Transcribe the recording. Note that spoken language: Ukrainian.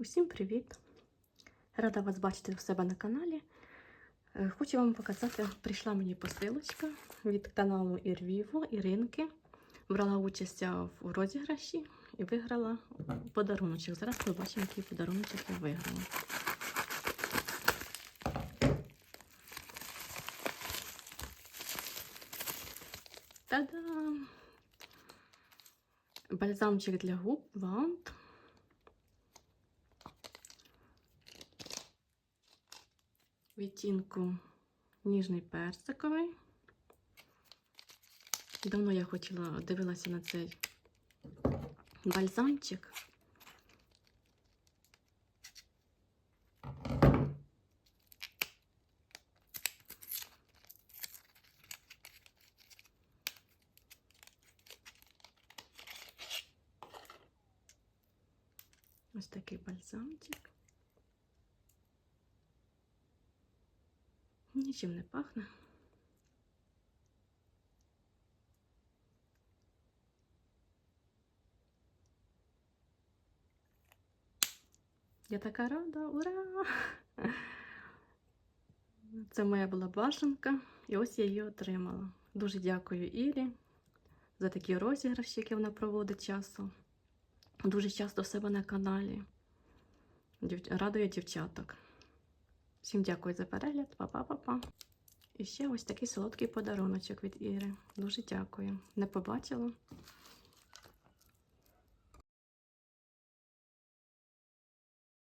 Усім привіт! Рада вас бачити у себе на каналі. Е, Хочу вам показати, прийшла мені посилочка від каналу Ірвіво Іринки. Брала участь в розіграші і виграла подаруночок. Зараз побачимо, який подаруночок я виграла. Та-дам! Бальзамчик для губ Вант. Відтінку ніжний персиковий. Давно я хотіла дивилася на цей бальзамчик. Ось такий бальзамчик. Нічим не пахне. Я така рада, ура! Це моя була бажанка, і ось я її отримала. Дуже дякую Ірі за такі розіграші, які вона проводить часу. Дуже часто в себе на каналі. Радує дівчаток. Всім дякую за перегляд. Па-па-па-па. І ще ось такий солодкий подаруночок від Іри. Дуже дякую. Не побачила.